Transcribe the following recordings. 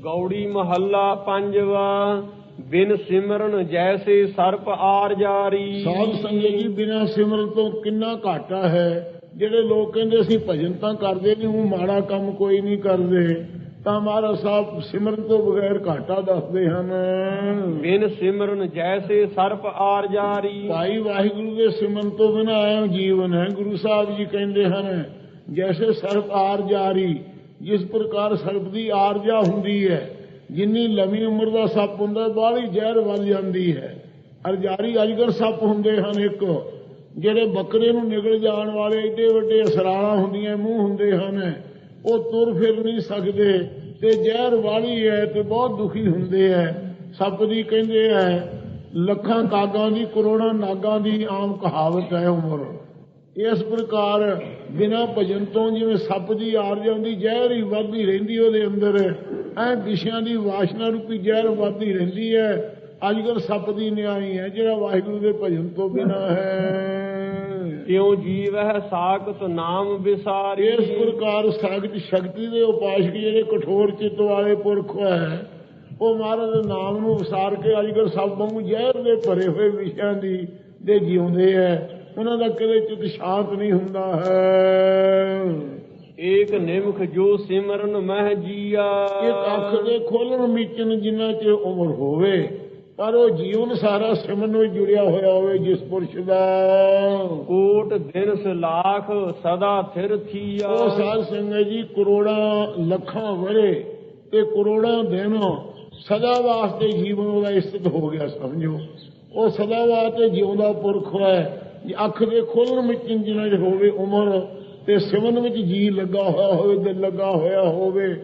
ਗੌੜੀ ਮਹੱਲਾ ਪੰਜਵਾ ਬਿਨ ਸਿਮਰਨ ਜੈਸੇ ਸਰਪ ਆਰ ਜਾਰੀ। ਸਾਧ ਸੰਗਤ ਜੀ ਬਿਨਾਂ ਸਿਮਰਨ ਤੋਂ ਕਿੰਨਾ ਘਾਟਾ ਹੈ? ਜਿਹੜੇ ਲੋਕ ਕਹਿੰਦੇ ਅਸੀਂ ਭਜਨ ਤਾਂ ਕਰਦੇ ਨਹੀਂ ਉਹ ਮਾੜਾ ਕੰਮ ਕੋਈ ਨਹੀਂ ਕਰਦੇ। ਤਾਂ ਮਹਾਰਾਜ ਸਾਹਿਬ ਸਿਮਰਨ ਤੋਂ ਬਗੈਰ ਘਾਟਾ ਦੱਸਦੇ ਹਨ। ਬਿਨ ਸਿਮਰਨ ਜੈਸੇ ਸਰਪ ਆਰ ਜਾਰੀ। ਭਾਈ ਵਾਹਿਗੁਰੂ ਦੇ ਸਿਮਰਨ ਤੋਂ ਬਿਨਾਂ ਆਇਆ ਜੀਵਨ ਹੈ। ਗੁਰੂ ਸਾਹਿਬ ਜੀ ਕਹਿੰਦੇ ਹਨ ਜੈਸੇ ਸਰਪ ਆਰ ਜਾਰੀ ਜਿਸ ਪ੍ਰਕਾਰ ਸਰਪ ਦੀ ਆਰਜਾ ਹੁੰਦੀ ਹੈ, ਜਿੰਨੀ ਲੰਮੀ ਉਮਰ ਦਾ ਸੱਪ ਹੁੰਦਾ, ਬਾਹਲੀ ਜ਼ਹਿਰ ਵੱਜ ਜਾਂਦੀ ਹੈ। ਅਰਜਾਰੀ ਅਜਗਰ ਸੱਪ ਹੁੰਦੇ ਹਨ ਇੱਕ, ਜਿਹੜੇ ਬੱਕਰੇ ਨੂੰ ਨਿਗਲ ਜਾਣ ਵਾਲੇ ਏਡੇ ਵੱਡੇ ਅਸਰਾਣਾ ਹੁੰਦੀਆਂ, ਮੂੰਹ ਹੁੰਦੇ ਹਨ, ਉਹ ਤੁਰ ਫਿਰ ਨਹੀਂ ਸਕਦੇ ਤੇ ਜ਼ਹਿਰ ਵਾਲੀ ਹੈ ਤੇ ਬਹੁਤ ਦੁਖੀ ਹੁੰਦੇ ਹੈ। ਸੱਪ ਦੀ ਕਹਿੰਦੇ ਹੈ, ਲੱਖਾਂ ਕਾਗਾਂ ਦੀ, ਕਰੋੜਾਂ ਨਾਗਾਂ ਦੀ ਆਮ ਕਹਾਵਤ ਹੈ ਉਮਰ। ਇਸ ਪ੍ਰਕਾਰ ਬਿਨਾ ਭਜਨ ਤੋਂ ਜਿਵੇਂ ਸੱਪ ਦੀ ਆਰ ਜਾਂਦੀ ਜ਼ਹਿਰ ਹੀ ਵੱਧਦੀ ਰਹਿੰਦੀ ਉਹਦੇ ਅੰਦਰ। ਐ ਵਿਸ਼ਿਆਂ ਦੀ ਵਾਸ਼ਨਾ ਰੂਪੀ ਜ਼ਹਿਰ ਵੱਧਦੀ ਰਹਿੰਦੀ ਹੈ। ਅੱਜ ਕੱਲ ਸੱਪ ਦੀ ਨਿਆਈ ਹੈ ਜਿਹੜਾ ਵਾਹਿਗੁਰੂ ਦੇ ਭਜਨ ਤੋਂ ਬਿਨਾ ਹੈ। ਕਿਉ ਜੀਵ ਹੈ ਸਾਖਤ ਨਾਮ ਵਿਸਾਰੀ। ਇਸ ਪ੍ਰਕਾਰ ਸਗਤ ਸ਼ਕਤੀ ਦੇ ਉਪਾਸ਼ਕ ਜਿਹੜੇ ਕਠੋਰ ਚਿੱਤ ਵਾਲੇ ਪੁਰਖ ਹੈ ਉਹ ਮਹਾਰਾਜ ਦੇ ਨਾਮ ਨੂੰ ਵਿਸਾਰ ਕੇ ਅੱਜ ਕੱਲ ਸਭ ਵਾਂਗੂ ਜ਼ਹਿਰ ਦੇ ਭਰੇ ਹੋਏ ਵਿਸ਼ਿਆਂ ਦੀ ਦੇ ਜਿਉਂਦੇ ਹੈ। ਉਹਨਾਂ ਦਾ ਕਦੇ ਚਿੱਤ ਸ਼ਾਂਤ ਨਹੀਂ ਹੁੰਦਾ ਹੈ। ਏਕ ਨਿਮਖ ਜੋ ਸਿਮਰਨ ਮਹਿ ਜੀਆ। ਇੱਕ ਅੱਖ ਦੇ ਖੋਲਣ ਮੀਚਣ ਜਿੰਨਾ ਚ ਉਮਰ ਹੋਵੇ ਪਰ ਉਹ ਜੀਵਨ ਸਾਰਾ ਸਿਮਰਨ ਵਿੱਚ ਜੁੜਿਆ ਹੋਇਆ ਹੋਵੇ ਜਿਸ ਪੁਰਸ਼ ਦਾ। ਕੋਟ ਦਿਨ ਸਲਾਖ ਸਦਾ ਥਿਰ ਥੀਆ। ਉਹ ਸਾਧ ਸੰਗਤ ਜੀ ਕਰੋੜਾਂ ਲੱਖਾਂ ਵਰੇ ਤੇ ਕਰੋੜਾਂ ਦਿਨ ਸਦਾ ਵਾਸਤੇ ਜੀਵਨ ਉਹਦਾ ਇਸਤ ਹੋ ਗਿਆ ਸਮਝੋ। ਉਹ ਸਦਾ ਵਾਸਤੇ ਜਿਉਂਦਾ ਪੁਰਖ ਹੈ। ਜੇ ਅੱਖ ਦੇ ਖੋਲਣ ਵਿੱਚ ਜਿੰਨਾ ਹੋਵੇ ਉਮਰ ਤੇ ਸਿਮਰਨ ਵਿੱਚ ਜੀ ਲੱਗਾ ਹੋਇਆ ਹੋਵੇ ਦਿਲ ਲੱਗਾ ਹੋਇਆ ਹੋਵੇ।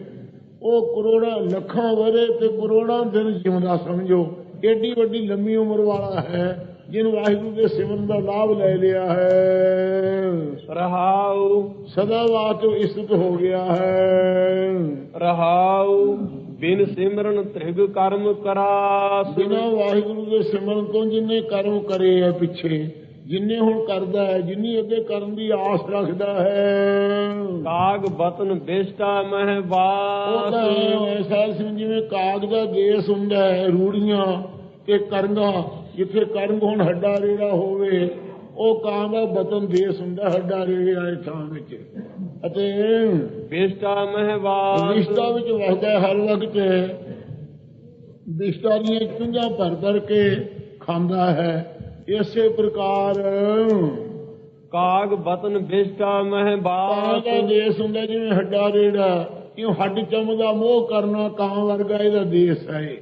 ਉਹ ਕਰੋੜਾਂ ਲੱਖਾਂ ਵਰੇ ਤੇ ਕਰੋੜਾਂ ਦਿਨ ਜਿਉਂਦਾ ਸਮਝੋ। ਏਡੀ ਵੱਡੀ ਲੰਮੀ ਉਮਰ ਵਾਲਾ ਹੈ ਜਿਹਨੂੰ ਵਾਹਿਗੁਰੂ ਦੇ ਸਿਮਰਨ ਦਾ ਲਾਭ ਲੈ ਲਿਆ ਹੈ। ਰਹਾਉ। ਸਦਾ ਵਾਸਤੇ ਇਸਤ ਹੋ ਗਿਆ ਹੈ। ਰਹਾਉ। ਬਿਨ ਸਿਮਰਨ ਤ੍ਰਿਗ ਕਰਮ ਕਰਾਸ। ਬਿਨਾਂ ਵਾਹਿਗੁਰੂ ਦੇ ਸਿਮਰਨ ਤੋਂ ਜਿੰਨੇ ਕਰਮ ਕਰੇ ਆ ਪਿੱਛੇ ਜਿੰਨੇ ਹੁਣ ਕਰਦਾ ਹੈ ਜਿੰਨੀ ਅੱਗੇ ਕਰਨ ਦੀ ਆਸ ਰੱਖਦਾ ਹੈ। ਕਾਗ ਬਤਨ ਬਿਸ਼ਟਾ ਮਹਿ ਉਹ ਬਾਸ ਤਾਂ ਐਸਾ ਸਿੰਘ ਜਿਵੇਂ ਕਾਗ ਦਾ ਦੇਸ ਹੁੰਦਾ ਹੈ ਰੂੜੀਆਂ ਤੇ ਕਰੰਗਾ ਜਿੱਥੇ ਕਰੰਗ ਹੁਣ ਹੱਡਾ ਰੇੜਾ ਹੋਵੇ ਉਹ ਕਾਂ ਦਾ ਬਤਨ ਦੇਸ ਹੁੰਦਾ ਹੱਡਾ ਰੇੜੇ ਵਾਲੇ ਥਾਂ ਵਿੱਚ। ਅਤੇ ਬਿਸ਼ਟਾ ਮਹਿ ਬਾਸ ਰਿਸ਼ਤਾ ਵਿੱਚ ਵਸਦਾ ਹਰ ਵਕਤ। ਵਿਸ਼ਟਾ ਦੀਆਂ ਚੁੰਝਾਂ ਭਰ ਭਰ ਕੇ ਖਾਂਦਾ ਹੈ। ਇਸੇ ਪ੍ਰਕਾਰ ਕਾਗ ਬਤਨ ਬਿਸ਼ਟਾ ਮਹਿ ਦਾ ਦੇਸ ਹੁੰਦਾ ਜਿਵੇਂ ਹੱਡਾ ਰੇੜਾ ਕਿਉਂ ਹੱਡ ਚੰਮ ਦਾ ਮੋਹ ਕਰਨਾ ਕਾਂ ਵਰਗਾ ਇਹਦਾ ਦੇਸ ਹੈ।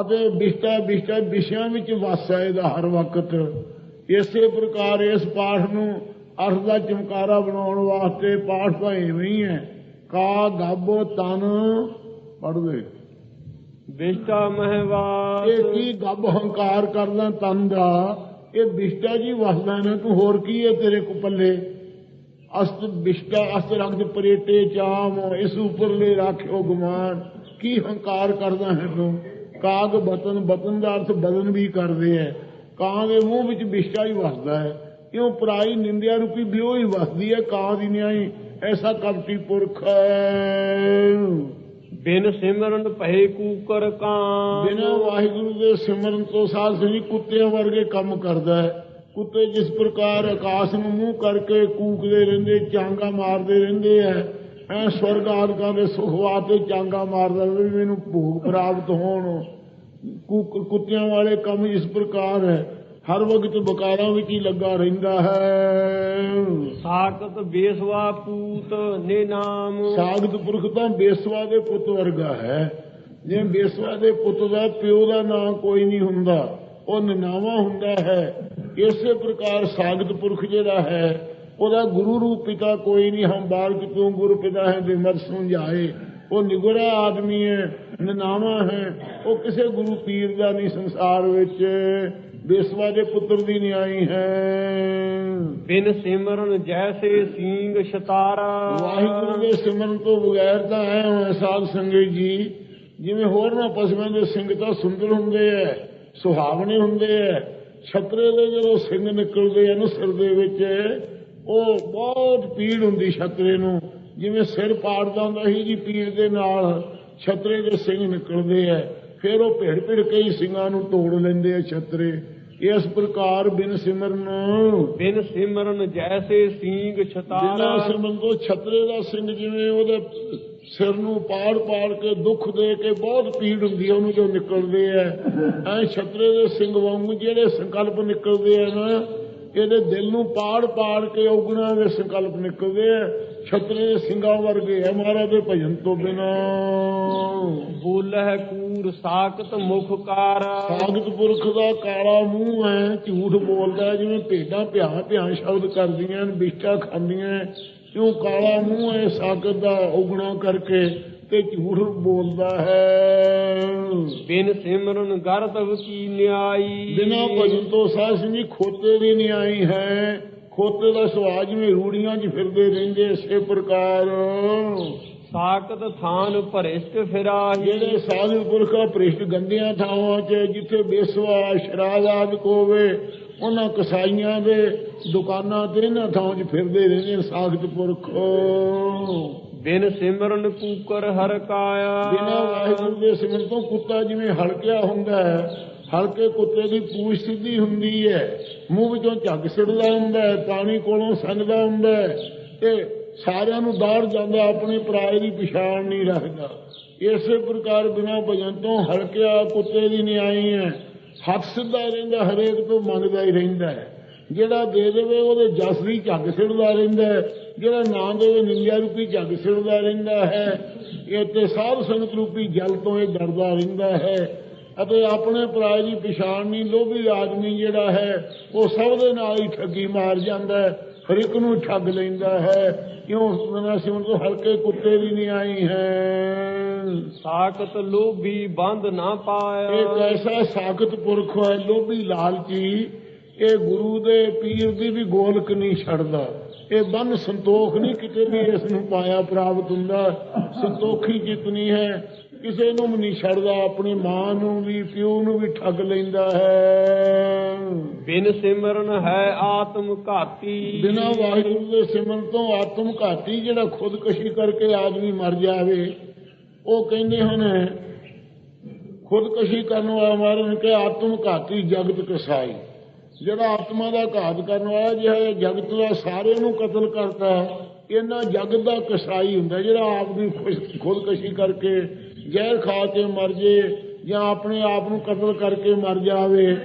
ਅਤੇ ਵਿਸ਼ਟਾ ਵਿਸ਼ਟਾ ਵਿਸ਼ਿਆਂ ਵਿੱਚ ਵਸਦਾ ਹੈ ਇਹਦਾ ਹਰ ਵਕਤ। ਇਸੇ ਪ੍ਰਕਾਰ ਇਸ ਪਾਠ ਨੂੰ ਅਰਥ ਦਾ ਚਮਕਾਰਾ ਬਣਾਉਣ ਵਾਸਤੇ ਪਾਠ ਤਾਂ ਐਵੇਂ ਹੀ ਹੈ। ਕਾ ਗੱਬ ਤਨ ਪੜਦੇ ਬਿਸ਼ਟਾ ਮਹਿ ਇਹ ਕੀ ਗੱਬ ਹੰਕਾਰ ਕਰਦਾ ਤਨ ਦਾ? ਇਹ ਵਿਸ਼ਟਾ ਜੀ ਵਸਦਾ ਨਾ, ਤੂੰ ਹੋਰ ਕੀ ਹੈ ਤੇਰੇ ਕੋ ਪੱਲੇ? ਅਸਤ ਵਿਸ਼ਟਾ ਅਸਤ ਰੰਗ ਪਰੇਟੇ ਚਾਮ ਇਸ ਉਪਰਲੇ ਰਾਖਿਓ ਗੁਮਾਨ। ਕੀ ਹੰਕਾਰ ਕਰਦਾ ਹੈ ਤੂੰ? ਕਾਗ ਬਤਨ ਬਤਨ ਦਾ ਅਰਥ ਬਦਨ ਵੀ ਕਰਦੇ ਹੈ। ਕਾਂ ਦੇ ਮੂੰਹ ਵਿੱਚ ਵਿਸ਼ਟਾ ਹੀ ਵਸਦਾ ਹੈ। ਕਿਉਂ ਪਰਾਈ ਨਿੰਦਿਆ ਰੂਪੀ ਬਿਓ ਹੀ ਵਸਦੀ ਹੈ? ਕਾਂ ਦੀ ਨਿਆਈ, ਐਸਾ ਕਪਟੀ ਪੁਰਖ ਹੈ। ਬਿਨ ਸਿਮਰਨ ਭਏ ਕੂਕਰ ਕਾਂ। ਬਿਨਾਂ ਵਾਹਿਗੁਰੂ ਦੇ ਸਿਮਰਨ ਤੋਂ ਸਾਧ ਸੰਗਤ ਕੁੱਤਿਆਂ ਵਰਗੇ ਕੰਮ ਕਰਦਾ ਹੈ। ਕੁੱਤੇ ਜਿਸ ਪ੍ਰਕਾਰ ਆਕਾਸ਼ ਨੂੰ ਮੂੰਹ ਕਰਕੇ ਕੂਕਦੇ ਰਹਿੰਦੇ, ਚਾਂਗਾ ਮਾਰਦੇ ਰਹਿੰਦੇ ਐ ਐ ਸਵਰਗ ਆਦਿਕਾਂ ਦੇ ਸੁਖ ਤੇ ਚਾਂਗਾ ਮਾਰਦਾ ਵੀ ਮੈਨੂੰ ਭੋਗ ਪ੍ਰਾਪਤ ਹੋਣ। ਕੁੱਤਿਆਂ ਵਾਲੇ ਕੰਮ ਇਸ ਪ੍ਰਕਾਰ ਹੈ। ਹਰ ਵਕਤ ਬਕਾਰਾਂ ਵਿੱਚ ਹੀ ਲੱਗਾ ਰਹਿੰਦਾ ਹੈ। ਸਾਕਤ ਬੇਸਵਾ ਪੂਤ ਨੇ ਨਾਮ। ਸਾਗਤ ਪੁਰਖ ਤਾਂ ਬੇਸਵਾ ਦੇ ਪੁੱਤ ਵਰਗਾ ਹੈ। ਜੇ ਬੇਸਵਾ ਦੇ ਪੁੱਤ ਦਾ ਪਿਓ ਦਾ ਨਾਂ ਕੋਈ ਨਹੀਂ ਹੁੰਦਾ ਉਹ ਨਨਾਵਾ ਹੁੰਦਾ ਹੈ। ਇਸੇ ਪ੍ਰਕਾਰ ਸਾਗਤ ਪੁਰਖ ਜਿਹੜਾ ਹੈ ਉਹਦਾ ਗੁਰੂ ਰੂਪ ਪਿਤਾ ਕੋਈ ਨਹੀਂ ਹਮ ਬਾਲਕ ਤੂੰ ਗੁਰੂ ਪਿਤਾ ਹੈ ਬਿਮਰ ਸਮਝਾਏ ਉਹ ਨਿਗੁਰਾ ਆਦਮੀ ਹੈ ਨਨਾਵਾ ਹੈ ਉਹ ਕਿਸੇ ਗੁਰੂ ਪੀਰ ਦਾ ਨਹੀਂ ਸੰਸਾਰ ਵਿੱਚ। ਬੇਸਵਾ ਦੇ ਪੁੱਤਰ ਦੀ ਨਿਆਈ ਹੈ। ਬਿਨ ਸਿਮਰਨ ਜੈਸੇ ਸੀਂਗ ਛਤਾਰਾ ਵਾਹਿਗੁਰੂ ਦੇ ਸਿਮਰਨ ਤੋਂ ਬਗੈਰ ਤਾਂ ਐ ਹੋਏ ਸਾਧ ਸੰਗਤ ਜੀ ਜਿਵੇਂ ਹੋਰ ਨਾ ਪਸ਼ੂਆਂ ਦੇ ਸਿੰਘ ਤਾਂ ਸੁੰਦਰ ਹੁੰਦੇ ਐ ਸੁਹਾਵਣੇ ਹੁੰਦੇ ਐ। ਛਤਰੇ ਦੇ ਜਦੋਂ ਸਿੰਘ ਨਿਕਲਦੇ ਆ ਨਾ ਸਿਰ ਦੇ ਵਿੱਚ ਉਹ ਬਹੁਤ ਪੀੜ ਹੁੰਦੀ ਛਤਰੇ ਨੂੰ ਜਿਵੇਂ ਸਿਰ ਪਾੜਦਾ ਹੁੰਦਾ ਸੀ ਜੀ ਪੀੜ ਦੇ ਨਾਲ ਛਤਰੇ ਦੇ ਸਿੰਘ ਨਿਕਲਦੇ ਆ ਫਿਰ ਉਹ ਭਿੜ ਭਿੜ ਕੇ ਹੀ ਸਿੰਘਾਂ ਨੂੰ ਤੋੜ ਲੈਂਦੇ ਆ ਛਤਰੇ। ਇਸ ਪ੍ਰਕਾਰ ਬਿਨ ਸਿਮਰਨ। ਬਿਨ ਸਿਮਰਨ ਜੈਸੇ ਬਿਨਾਂ ਛਤਾਰਾ। ਸਿਮਰਨ ਤੋਂ ਛਤਰੇ ਦਾ ਸਿੰਘ ਜਿਵੇਂ ਉਹਦੇ ਸਿਰ ਨੂੰ ਪਾੜ ਪਾੜ ਕੇ ਦੁੱਖ ਦੇ ਕੇ ਬਹੁਤ ਪੀੜ ਹੁੰਦੀ ਹੈ ਉਹਨੂੰ ਜੋ ਨਿਕਲਦੇ ਆ। ਐ ਛਤਰੇ ਦੇ ਸਿੰਘ ਵਾਂਗੂ ਜਿਹੜੇ ਸੰਕਲਪ ਨਿਕਲਦੇ ਆ ਨਾ ਇਹਦੇ ਦਿਲ ਨੂੰ ਪਾੜ ਪਾੜ ਕੇ ਔਗਣਾ ਦੇ ਸੰਕਲਪ ਨਿਕਲਦੇ ਆ। ਛਤਰੇ ਸਿੰਘਾਂ ਵਰਗੇ ਆ ਮਹਾਰਾਜ ਦੇ ਭਜਨ ਤੋਂ ਬਿਨਾ। ਬੋਲਹਿ ਕੂਰ ਸਾਖਤ ਮੁਖ ਕਾਰ। ਸਾਗਤ ਪੁਰਖ ਦਾ ਕਾਲਾ ਮੂੰਹ ਹੈ ਝੂਠ ਬੋਲਦਾ ਜਿਵੇਂ ਭੇਡਾਂ ਭਿਆ ਭਿਆ ਸ਼ਬਦ ਕਰਦੀਆਂ ਨੇ ਬਿਸ਼ਟਾ ਖਾਂਦੀਆਂ ਕਿਉਂ ਕਾਲਾ ਮੂੰਹ ਹੈ ਸਾਗਤ ਦਾ ਉਗਣਾ ਕਰਕੇ ਤੇ ਝੂਠ ਬੋਲਦਾ ਹੈ? ਬਿਨ ਸਿਮਰਨ ਗਰਤਵ ਕੀ ਨਿਆਈ? ਬਿਨਾ ਭਜਨ ਤੋਂ ਸਾਧ ਸੰਗੀ ਖੋਤੇ ਦੀ ਨਹੀਂ ਆਈ ਹੈ। ਖੋਤੇ ਦਾ ਸੁਆਜ ਜਿਵੇਂ ਰੂੜੀਆਂ 'ਚ ਫਿਰਦੇ ਰਹਿੰਦੇ ਇਸੇ ਪ੍ਰਕਾਰ। ਸਾਖਤ ਥਾਨ ਭਰਿਸ਼ਟ ਫਿਰਾਹੀ। ਜਿਹੜੇ ਸਾਧੂ ਪੁਰਖਾ ਪ੍ਰਿਸ਼ਟ ਗੰਦੀਆਂ ਥਾਵਾਂ 'ਚ ਜਿੱਥੇ ਬੇਸਵਾ ਸ਼ਰਾਬ ਆਦਿ ਹੋਵੇ ਉਹਨਾਂ ਕਸਾਈਆਂ ਦੇ ਦੁਕਾਨਾਂ ਤੇ ਇਹਨਾਂ ਥਾਵਾਂ 'ਚ ਫਿਰਦੇ ਰਹਿੰਦੇ ਸਾਖਤ ਪੁਰਖ। ਬਿਨ ਸਿਮਰਨ ਕੂਕਰ ਹਰ ਕਾਇਆ। ਬਿਨਾਂ ਵਾਹਿਗੁਰੂ ਦੇ ਸਿਮਰਨ ਤੋਂ ਕੁੱਤਾ ਜਿਵੇਂ ਹਲਕਿਆ ਹੁੰਦਾ ਹੈ ਹਲਕੇ ਕੁੱਤੇ ਦੀ ਪੂਛ ਸਿੱਧੀ ਹੁੰਦੀ ਹੈ। ਮੂੰਹ ਵਿੱਚੋਂ ਝੱਗ ਸਿੜਦਾ ਹੁੰਦਾ ਹੈ, ਪਾਣੀ ਕੋਲੋਂ ਸੰਗਦਾ ਹੁੰਦਾ ਹੈ ਤੇ ਸਾਰਿਆਂ ਨੂੰ ਦਾੜ ਜਾਂਦਾ, ਆਪਣੇ ਪਰਾਏ ਦੀ ਪਛਾਣ ਨਹੀਂ ਰੱਖਦਾ। ਇਸੇ ਪ੍ਰਕਾਰ ਬਿਨਾਂ ਭਜਨ ਤੋਂ ਹਲਕਿਆ ਕੁੱਤੇ ਦੀ ਨਿਆਈ ਹੈ। ਹੱਥ ਸਿੱਧਾ ਰਹਿੰਦਾ, ਹਰੇਕ ਤੋਂ ਮੰਗਦਾ ਹੀ ਰਹਿੰਦਾ ਹੈ। ਜਿਹੜਾ ਦੇ ਦੇਵੇ, ਉਹਦੇ ਜਸ ਦੀ ਝੱਗ ਸਿੜਦਾ ਰਹਿੰਦਾ ਹੈ। ਜਿਹੜਾ ਨਾ ਦੇਵੇ, ਨਿੰਦਿਆ ਰੂਪੀ ਝੱਗ ਸਿੜਦਾ ਰਹਿੰਦਾ ਹੈ। ਇਹ ਤੇ ਸਾਧ ਸੰਗਤ ਰੂਪੀ ਜਲ ਤੋਂ ਇਹ ਡਰਦਾ ਰਹਿੰਦਾ ਹੈ। ਅਤੇ ਆਪਣੇ ਪਰਾਏ ਦੀ ਪਛਾਣ ਨਹੀਂ ਲੋਭੀ ਆਦਮੀ ਜਿਹੜਾ ਹੈ ਉਹ ਸਭ ਦੇ ਨਾਲ ਹੀ ਠੱਗੀ ਮਾਰ ਜਾਂਦਾ ਹੈ ਹਰ ਇੱਕ ਨੂੰ ਠੱਗ ਲੈਂਦਾ ਹੈ। ਕਿਉਂ? ਮਨਾ ਸਿਮਰ ਤੋਂ ਹਲਕੇ ਕੁੱਤੇ ਦੀ ਨਹੀਂ ਆਈ ਹੈ। ਸਾਖਤ ਲੋਭੀ ਬੰਦ ਨਾ ਪਾਇਆ। ਐਸਾ ਸਾਖਤ ਪੁਰਖ ਹੈ ਲੋਭੀ ਲਾਲਚੀ। ਇਹ ਗੁਰੂ ਦੇ ਪੀਰ ਦੀ ਵੀ ਗੋਲਕ ਨਹੀਂ ਛੱਡਦਾ। ਇਹ ਬੰਨ ਸੰਤੋਖ ਨਹੀਂ ਕਿਤੇ ਵੀ ਇਸ ਨੂੰ ਪਾਇਆ ਪ੍ਰਾਪਤ ਹੁੰਦਾ। ਸੰਤੋਖੀ ਜਿਤਨੀ ਹੈ ਕਿਸੇ ਨੂੰ ਵੀ ਨਹੀਂ ਛੱਡਦਾ ਆਪਣੀ ਮਾਂ ਨੂੰ ਵੀ ਪਿਓ ਨੂੰ ਵੀ ਠੱਗ ਲੈਂਦਾ ਹੈ। ਬਿਨ ਸਿਮਰਨ ਹੈ ਆਤਮ ਘਾਤੀ। ਬਿਨਾਂ ਵਾਹਿਗੁਰੂ ਦੇ ਸਿਮਰਨ ਤੋਂ ਆਤਮ ਘਾਤੀ ਜਿਹੜਾ ਖੁਦਕਸ਼ੀ ਕਰਕੇ ਆਦਮੀ ਮਰ ਜਾਵੇ ਉਹ ਕਹਿੰਦੇ ਹਨ ਖੁਦਕਸ਼ੀ ਕਰਨ ਵਾਲਾ ਮਾਰਨ ਕੇ ਆਤਮ ਘਾਤੀ ਜਗਤ ਕਸਾਈ। ਜਿਹੜਾ ਆਤਮਾ ਦਾ ਘਾਤ ਕਰਨ ਵਾਲਾ ਜਿਹੜਾ ਜਗਤ ਦਾ ਸਾਰਿਆਂ ਨੂੰ ਕਤਲ ਕਰਦਾ ਹੈ, ਇਹਨਾਂ ਜਗਤ ਦਾ ਕਸਾਈ ਹੁੰਦਾ ਜਿਹੜਾ ਆਪ ਦੀ ਖੁਦਕਸ਼ੀ ਕਰਕੇ ਜ਼ਹਿਰ ਖਾ ਕੇ ਮਰ ਜੇ ਜਾਂ ਆਪਣੇ ਆਪ ਨੂੰ ਕਤਲ ਕਰਕੇ ਮਰ ਜਾਵੇ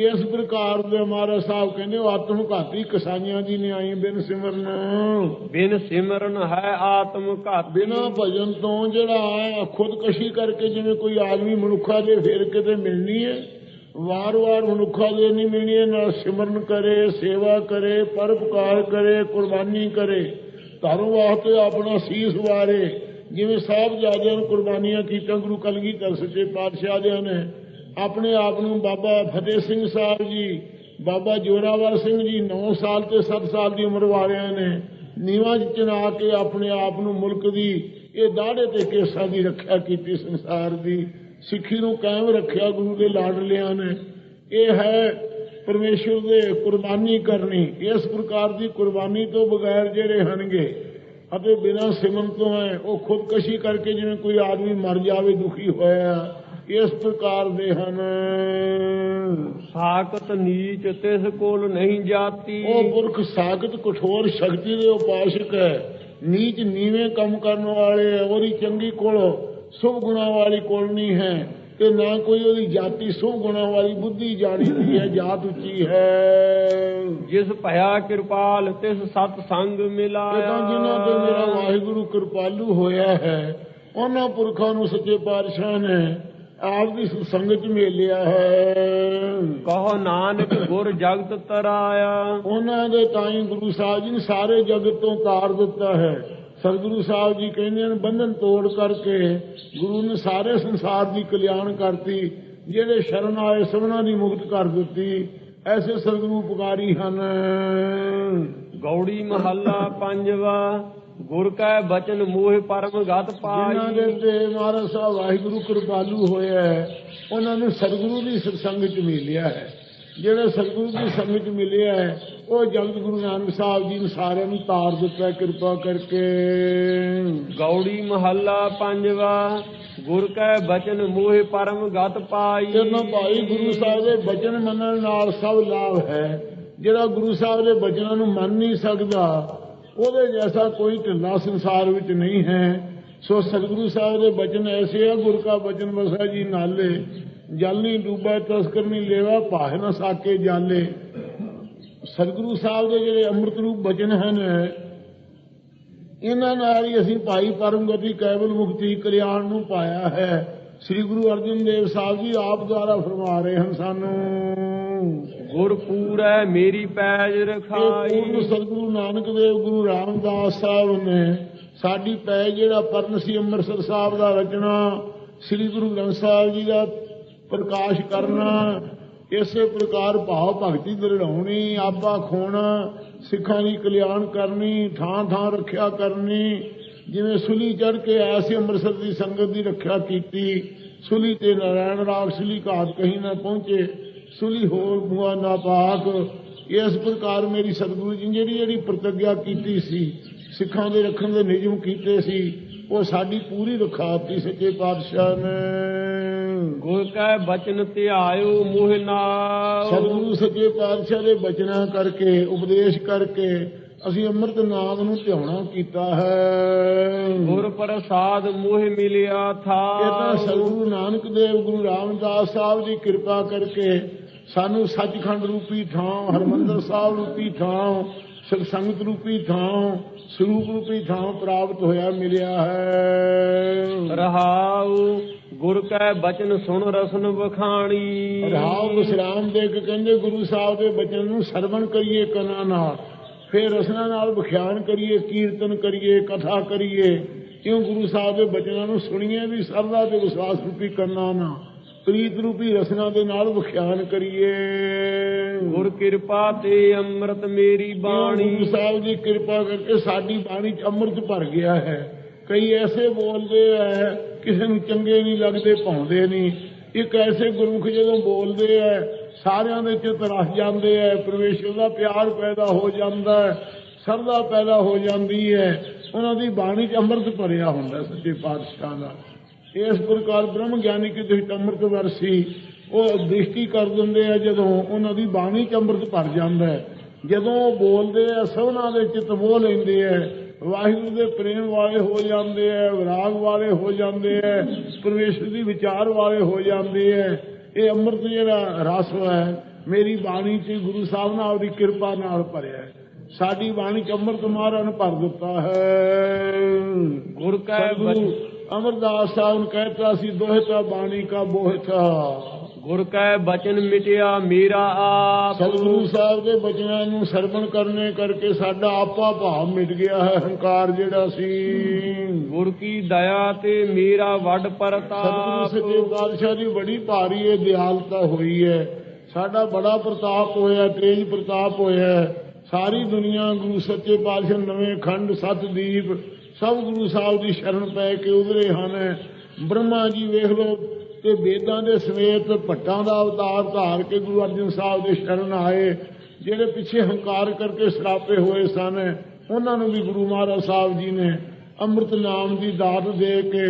ਇਸ ਪ੍ਰਕਾਰ ਦੇ ਮਹਾਰਾਜ ਸਾਹਿਬ ਕਹਿੰਦੇ ਉਹ ਆਤਮ ਘਾਤੀ ਕਸਾਈਆਂ ਦੀ ਨਿਆਈ ਬਿਨ ਸਿਮਰਨ। ਬਿਨ ਸਿਮਰਨ ਹੈ ਆਤਮ ਘਾਤੀ। ਬਿਨਾਂ ਭਜਨ ਤੋਂ ਜਿਹੜਾ ਖੁਦਕਸ਼ੀ ਕਰਕੇ ਜਿਵੇਂ ਕੋਈ ਆਦਮੀ ਮਨੁੱਖਾ ਦੇ ਫੇਰ ਕਿਤੇ ਮਿਲਣੀ ਹੈ ਵਾਰ-ਵਾਰ ਮਨੁੱਖਾ ਦੇ ਨਹੀਂ ਮਿਲਣੀ ਹੈ ਨਾਲ ਸਿਮਰਨ ਕਰੇ ਸੇਵਾ ਕਰੇ ਪਰਉਪਕਾਰ ਕਰੇ ਕੁਰਬਾਨੀ ਕਰੇ। ਧਰਮ ਵਾਸਤੇ ਆਪਣਾ ਸੀਸ ਵਾਰੇ। ਜਿਵੇਂ ਸਾਹਿਬਜ਼ਾਦਿਆਂ ਨੂੰ ਕੁਰਬਾਨੀਆਂ ਕੀਤੀਆਂ, ਗੁਰੂ ਕਲਗੀਧਰ ਸੱਚੇ ਪਾਤਸ਼ਾਹ ਦੇ ਨੇ। ਆਪਣੇ ਆਪ ਨੂੰ ਬਾਬਾ ਫਤਿਹ ਸਿੰਘ ਸਾਹਿਬ ਜੀ, ਬਾਬਾ ਜੋਰਾਵਰ ਸਿੰਘ ਜੀ 9 ਸਾਲ ਤੇ 7 ਸਾਲ ਦੀ ਉਮਰ ਵਾਲਿਆਂ ਨੇ ਨੀਵਾਂ 'ਚ ਕੇ ਆਪਣੇ ਆਪ ਨੂੰ ਮੁਲਕ ਦੀ, ਇਹ ਦਾੜੇ ਤੇ ਕੇਸਾਂ ਦੀ ਰੱਖਿਆ ਕੀਤੀ ਸੰਸਾਰ ਦੀ। ਸਿੱਖੀ ਨੂੰ ਕਾਇਮ ਰੱਖਿਆ ਗੁਰੂ ਦੇ ਲਾਡਲਿਆਂ ਨੇ। ਇਹ ਹੈ ਪਰਮੇਸ਼ਰ ਦੇ ਕੁਰਬਾਨੀ ਕਰਨੀ। ਇਸ ਪ੍ਰਕਾਰ ਦੀ ਕੁਰਬਾਨੀ ਤੋਂ ਬਗੈਰ ਜਿਹੜੇ ਹਨਗੇ ਅਤੇ ਬਿਨਾਂ ਸਿਮਰਨ ਤੋਂ ਹੈ ਉਹ ਖੁਦਕਸ਼ੀ ਕਰਕੇ ਜਿਵੇਂ ਕੋਈ ਆਦਮੀ ਮਰ ਜਾਵੇ ਦੁਖੀ ਹੋਇਆ ਇਸ ਪ੍ਰਕਾਰ ਦੇ ਹਨ। ਸਾਖਤ ਨੀਚ ਤਿਸ ਕੋਲ ਨਹੀਂ ਜਾਤੀ। ਉਹ ਪੁਰਖ ਸਾਖਤ ਕਠੋਰ ਸ਼ਕਤੀ ਦੇ ਉਪਾਸ਼ਕ ਹੈ। ਨੀਚ ਨੀਵੇਂ ਕੰਮ ਕਰਨ ਵਾਲੇ ਹੈ ਉਹਦੀ ਚੰਗੀ ਕੋਲ ਸੁਭ ਗੁਣਾ ਵਾਲੀ ਕੋਲ ਨਹੀਂ ਹੈ। ਤੇ ਨਾ ਕੋਈ ਉਹਦੀ ਜਾਤੀ ਸੁਭ ਗੁਣਾ ਵਾਲੀ ਬੁੱਧੀ ਜਾਣੀ ਦੀ ਹੈ ਜਾਤ ਉੱਚੀ ਹੈ। ਜਿਸ ਭਇਆ ਕਿਰਪਾਲ ਤਿਸ ਸਤ ਸੰਗ ਮਿਲਾਇਆ। ਤਾਂ ਜਿਨ੍ਹਾਂ ਤੇ ਮੇਰਾ ਵਾਹਿਗੁਰੂ ਕਿਰਪਾਲੂ ਹੋਇਆ ਹੈ ਉਹਨਾਂ ਪੁਰਖਾਂ ਨੂੰ ਸੱਚੇ ਪਾਤਸ਼ਾਹ ਨੇ ਆਪ ਦੀ ਸੰਗਤ ਚ ਮੇਲਿਆ ਹੈ। ਕਹੋ ਨਾਨਕ ਗੁਰ ਜਗਤ ਤਰਾਇਆ। ਉਹਨਾਂ ਦੇ ਤਾਈ ਗੁਰੂ ਸਾਹਿਬ ਜੀ ਨੇ ਸਾਰੇ ਜਗਤ ਤੋਂ ਤਾਰ ਦਿੱਤਾ ਹੈ। ਸਤਿਗੁਰੂ ਸਾਹਿਬ ਜੀ ਕਹਿੰਦੇ ਨੇ ਬੰਧਨ ਤੋੜ ਕਰਕੇ ਗੁਰੂ ਨੇ ਸਾਰੇ ਸੰਸਾਰ ਦੀ ਕਲਿਆਣ ਕਰਤੀ ਜਿਹੜੇ ਸ਼ਰਨ ਆਏ ਸਭਨਾਂ ਦੀ ਮੁਕਤ ਕਰ ਦਿੱਤੀ। ਐਸੇ ਸਤਿਗੁਰੂ ਉਪਕਾਰੀ ਹਨ। ਗੌੜੀ ਮਹੱਲਾ ਪੰਜਵਾ ਗੁਰ ਕੈ ਬਚਨ ਮੋਹ ਪਰਮ ਗਤ ਜਿਨ੍ਹਾਂ ਦੇ ਪਾਈ। ਤੇ ਮਹਾਰਾਜ ਸਾਹਿਬ ਵਾਹਿਗੁਰੂ ਕਿਰਪਾਲੂ ਹੋਇਆ ਹੈ ਉਹਨਾਂ ਨੇ ਸਤਿਗੁਰੂ ਦੀ ਸਤਸੰਗ ਚ ਮਿਲਿਆ ਹੈ। ਜਿਹੜੇ ਸਤਿਗੁਰੂ ਦੀ ਸੰਗਤ ਮਿਲਿਆ ਹੈ, ਉਹ ਜਗਤ ਗੁਰੂ ਨਾਨਕ ਸਾਹਿਬ ਜੀ ਨੇ ਸਾਰਿਆਂ ਨੂੰ ਤਾਰ ਦਿੱਤਾ ਕਿਰਪਾ ਕਰਕੇ। ਗੌੜੀ ਮਹੱਲਾ ਪੰਜਵਾ ਗੁਰ ਕੈ ਬਚਨ ਮੋਹਿ ਪਰਮ ਗਤ ਪਾਈ। ਇਹਨਾਂ ਭਾਈ ਗੁਰੂ ਸਾਹਿਬ ਦੇ ਬਚਨ ਮੰਨਣ ਨਾਲ ਸਭ ਲਾਭ ਹੈ। ਜਿਹੜਾ ਗੁਰੂ ਸਾਹਿਬ ਦੇ ਬਚਨਾਂ ਨੂੰ ਮੰਨ ਨਹੀਂ ਸਕਦਾ ਉਹਦੇ ਜੈਸਾ ਕੋਈ ਢਿੱਲਾ ਸੰਸਾਰ ਵਿੱਚ ਨਹੀਂ ਹੈ। ਸੋ ਸਤਿਗੁਰੂ ਸਾਹਿਬ ਦੇ ਬਚਨ ਐਸੇ ਆ ਗੁਰ ਕਾ ਬਚਨ ਵਸਾ ਜੀ ਨਾਲੇ। ਜਲ ਨਹੀਂ ਡੂਬੈ ਤਸਕਰ ਨਹੀਂ ਲੇਵਾ ਭਾਹ ਨਾ ਸਾਕੇ ਜਾਲੇ। ਸਤਿਗੁਰੂ ਸਾਹਿਬ ਦੇ ਜਿਹੜੇ ਅੰਮ੍ਰਿਤ ਰੂਪ ਬਚਨ ਹਨ ਇਹਨਾਂ ਨਾਲ ਹੀ ਅਸੀਂ ਭਾਈ ਪਰਮਗਤੀ ਕੈਵਲ ਮੁਕਤੀ ਕਲਿਆਣ ਨੂੰ ਪਾਇਆ ਹੈ। ਸ੍ਰੀ ਗੁਰੂ ਅਰਜਨ ਦੇਵ ਸਾਹਿਬ ਜੀ ਆਪ ਦੁਆਰਾ ਫਰਮਾ ਰਹੇ ਹਨ ਸਾਨੂੰ। ਗੁਰ ਪੂਰੈ ਮੇਰੀ ਪੈਜ ਰਖਾਈ। ਪੂਰਨ ਸਤਿਗੁਰੂ ਨਾਨਕ ਦੇਵ ਗੁਰੂ ਰਾਮਦਾਸ ਸਾਹਿਬ ਨੇ ਸਾਡੀ ਪੈ ਜਿਹੜਾ ਪਰਨ ਸੀ ਅੰਮ੍ਰਿਤਸਰ ਸਾਹਿਬ ਦਾ ਰਚਨਾ ਸ੍ਰੀ ਗੁਰੂ ਗ੍ਰੰਥ ਸਾਹਿਬ ਜੀ ਦਾ ਪ੍ਰਕਾਸ਼ ਕਰਨਾ ਇਸੇ ਪ੍ਰਕਾਰ ਭਾਵ ਭਗਤੀ ਦ੍ਰਿੜਾਉਣੀ, ਆਪਾ ਖੋਣਾ, ਸਿੱਖਾਂ ਦੀ ਕਲਿਆਣ ਕਰਨੀ, ਥਾਂ ਥਾਂ ਰੱਖਿਆ ਕਰਨੀ। ਜਿਵੇਂ ਸੁਲੀ ਚੜ ਕੇ ਆਇਆ ਸੀ ਅੰਮ੍ਰਿਤਸਰ ਦੀ ਸੰਗਤ ਦੀ ਰੱਖਿਆ ਕੀਤੀ, ਸੁਲੀ ਤੇ ਨਾਰਾਇਣ ਰਾਗ ਸੁਲੀ ਘਾਟ ਕਹੀਂ ਨਾ ਪਹੁੰਚੇ, ਸੁਲੀ ਹੋਰ ਬੁਆ ਨਾ ਪਾਕ। ਇਸ ਪ੍ਰਕਾਰ ਮੇਰੀ ਸਤਿਗੁਰੂ ਜੀ ਨੇ ਜਿਹੜੀ ਜਿਹੜੀ ਪ੍ਰਤਿਗਿਆ ਕੀਤੀ ਸੀ, ਸਿੱਖਾਂ ਦੇ ਰੱਖਣ ਦੇ ਨਿਯਮ ਕੀਤੇ ਸੀ, ਉਹ ਸਾਡੀ ਪੂਰੀ ਰਖਾਤੀ ਸੱਚੇ ਪਾਤਸ਼ਾਹ ਨੇ। ਗੁਰ ਕੈ ਬਚਨ ਧਿਆਇਓ ਮੋਹਿ ਸਤਿਗੁਰੂ ਸੱਚੇ ਪਾਤਸ਼ਾਹ ਦੇ ਬਚਨਾਂ ਕਰਕੇ ਉਪਦੇਸ਼ ਕਰਕੇ ਅਸੀਂ ਅੰਮ੍ਰਿਤ ਨਾਮ ਨੂੰ ਧਿਆਉਣਾ ਕੀਤਾ ਹੈ। ਗੁਰ ਪ੍ਰਸਾਦ ਮੋਹਿ ਮਿਲਿਆ ਥਾ। ਇਹ ਤਾਂ ਸਤਿਗੁਰੂ ਨਾਨਕ ਦੇਵ ਗੁਰੂ ਰਾਮਦਾਸ ਸਾਹਿਬ ਦੀ ਕਿਰਪਾ ਕਰਕੇ ਸਾਨੂੰ ਸੱਚਖੰਡ ਰੂਪੀ ਥਾਂ ਹਰਮੰਦਰ ਸਾਹਿਬ ਰੂਪੀ ਥਾਂ ਸੰਗਤ ਰੂਪੀ ਥਾਂ ਸਰੂਪ ਰੂਪੀ ਥਾਂ ਪ੍ਰਾਪਤ ਹੋਇਆ ਮਿਲਿਆ ਹੈ। ਰਹਾਉ ਗੁਰ ਕੈ ਬਚਨ ਸੁਣ ਰਸਨ ਵਖਾਣੀ। ਰਾਮ ਵਿਸਰਾਮ ਦੇ ਕੇ ਕਹਿੰਦੇ ਗੁਰੂ ਸਾਹਿਬ ਦੇ ਬਚਨ ਨੂੰ ਸਰਵਣ ਕਰੀਏ ਕੰਨਾਂ ਨਾਲ। ਫਿਰ ਰਸਨਾ ਨਾਲ ਵਿਖਿਆਨ ਕਰੀਏ ਕੀਰਤਨ ਕਰੀਏ ਕਥਾ ਕਰੀਏ। ਕਿਉਂ ਗੁਰੂ ਸਾਹਿਬ ਦੇ ਬਚਨਾਂ ਨੂੰ ਸੁਣੀਏ ਵੀ ਸਰਦਾ ਤੇ ਵਿਸ਼ਵਾਸ ਰੂਪੀ ਕੰਨਾਂ ਨਾਲ। ਪ੍ਰੀਤ ਰੂਪੀ ਰਸਨਾ ਦੇ ਨਾਲ ਵਿਖਿਆਨ ਕਰੀਏ। ਗੁਰ ਕਿਰਪਾ ਤੇ ਅੰਮ੍ਰਿਤ ਮੇਰੀ ਬਾਣੀ। ਬਾਣੀ ਸਾਹਿਬ ਦੀ ਕਿਰਪਾ ਕਰਕੇ ਸਾਡੀ ਬਾਣੀ ਚ ਅੰਮ੍ਰਿਤ ਭਰ ਗਿਆ ਹੈ। ਕਈ ਐਸੇ ਬੋਲਦੇ ਐ ਕਿਸੇ ਨੂੰ ਚੰਗੇ ਨਹੀਂ ਲੱਗਦੇ, ਭਾਉਂਦੇ ਨਹੀਂ। ਇੱਕ ਐਸੇ ਗੁਰਮੁਖ ਜਦੋਂ ਬੋਲਦੇ ਐ, ਸਾਰਿਆਂ ਦੇ ਚਿੱਤ ਰਸ ਜਾਂਦੇ ਐ, ਪਰਮੇਸ਼ਰ ਦਾ ਪਿਆਰ ਪੈਦਾ ਹੋ ਜਾਂਦਾ ਹੈ ਸਰਦਾ ਪੈਦਾ ਹੋ ਜਾਂਦੀ ਹੈ ਉਹਨਾਂ ਦੀ ਬਾਣੀ ਚ ਅੰਮ੍ਰਿਤ ਭਰਿਆ ਹੁੰਦਾ ਸੱਚੇ ਪਾਤਸ਼ਾਹ ਦਾ। ਇਸ ਪ੍ਰਕਾਰ ਬ੍ਰਹਮ ਗਿਆਨੀ ਕੀ ਦ੍ਰਿਸ਼ਟ ਅੰਮ੍ਰਿਤ ਵਰਸੀ, ਉਹ ਦ੍ਰਿਸ਼ਟੀ ਕਰ ਦਿੰਦੇ ਆ ਜਦੋਂ ਉਹਨਾਂ ਦੀ ਬਾਣੀ ਚ ਅੰਮ੍ਰਿਤ ਭਰ ਜਾਂਦਾ ਹੈ ਜਦੋਂ ਉਹ ਬੋਲਦੇ ਆ ਸਭਨਾਂ ਦੇ ਚਿੱਤ ਮੋਹ ਲੈਂਦੇ ਆ ਵਾਹਿਗੁਰੂ ਦੇ ਪ੍ਰੇਮ ਵਾਲੇ ਹੋ ਜਾਂਦੇ ਆ ਵਿਰਾਗ ਵਾਲੇ ਹੋ ਜਾਂਦੇ ਆ ਪਰਮੇਸ਼ਰ ਦੀ ਵਿਚਾਰ ਵਾਲੇ ਹੋ ਜਾਂਦੇ ਆ ਇਹ ਅੰਮ੍ਰਿਤ ਜਿਹੜਾ ਰਸ ਹੈ ਮੇਰੀ ਬਾਣੀ ਚ ਗੁਰੂ ਸਾਹਿਬ ਨੇ ਆਪਦੀ ਕਿਰਪਾ ਨਾਲ ਭਰਿਆ ਹੈ। ਸਾਡੀ ਬਾਣੀ ਚ ਅੰਮ੍ਰਿਤ ਮਹਾਰਾਜ ਨੇ ਭਰ ਦਿੱਤਾ ਹੈ। ਗੁਰ ਕੈ ਅਮਰਦਾਸ ਸਾਹਿਬ ਨੇ ਕਹਿਤਾ ਸੀ ਦੋਹਤਾ ਬਾਣੀ ਕਾ ਬੋਹਤਾ ਗੁਰ ਕੈ ਬਚਨ ਮਿਟਿਆ ਮੇਰਾ ਆਪ। ਸਤਿਗੁਰੂ ਸਾਹਿਬ ਦੇ ਬਚਨਾਂ ਨੂੰ ਸਰਵਣ ਕਰਨੇ ਕਰਕੇ ਸਾਡਾ ਆਪਾ ਭਾਵ ਮਿਟ ਗਿਆ ਹੈ ਹੰਕਾਰ ਜਿਹੜਾ ਸੀ। ਗੁਰ ਕੀ ਦਇਆ ਤੇ ਮੇਰਾ ਵੱਡ ਸਤਿਗੁਰੂ ਪ੍ਰਤਾਪ ਸੱਚੇ ਪਾਤਸ਼ਾਹ ਦੀ ਬੜੀ ਭਾਰੀ ਇਹ ਦਿਆਲਤਾ ਹੋਈ ਹੈ। ਸਾਡਾ ਬੜਾ ਪ੍ਰਤਾਪ ਹੋਇਆ ਤੇਜ ਪ੍ਰਤਾਪ ਹੋਇਆ ਸਾਰੀ ਦੁਨੀਆ ਗੁਰੂ ਸੱਚੇ ਪਾਤਸ਼ਾਹ ਨਵੇਂ ਖੰਡ ਸੱਤ ਦੀਪ ਸਭ ਗੁਰੂ ਸਾਹਿਬ ਦੀ ਸ਼ਰਨ ਪੈ ਕੇ ਉਭਰੇ ਹਨ। ਬ੍ਰਹਮਾ ਜੀ ਵੇਖ ਲਓ ਤੇ ਵੇਦਾਂ ਦੇ ਸਮੇਤ ਭੱਟਾਂ ਦਾ ਅਵਤਾਰ ਧਾਰ ਕੇ ਗੁਰੂ ਅਰਜਨ ਸਾਹਿਬ ਦੇ ਸ਼ਰਨ ਆਏ, ਜਿਹੜੇ ਪਿੱਛੇ ਹੰਕਾਰ ਕਰਕੇ ਸਰਾਪੇ ਹੋਏ ਸਨ, ਉਹਨਾਂ ਨੂੰ ਵੀ ਗੁਰੂ ਮਹਾਰਾਜ ਸਾਹਿਬ ਜੀ ਨੇ ਅੰਮ੍ਰਿਤ ਨਾਮ ਦੀ ਦਾਤ ਦੇ ਕੇ,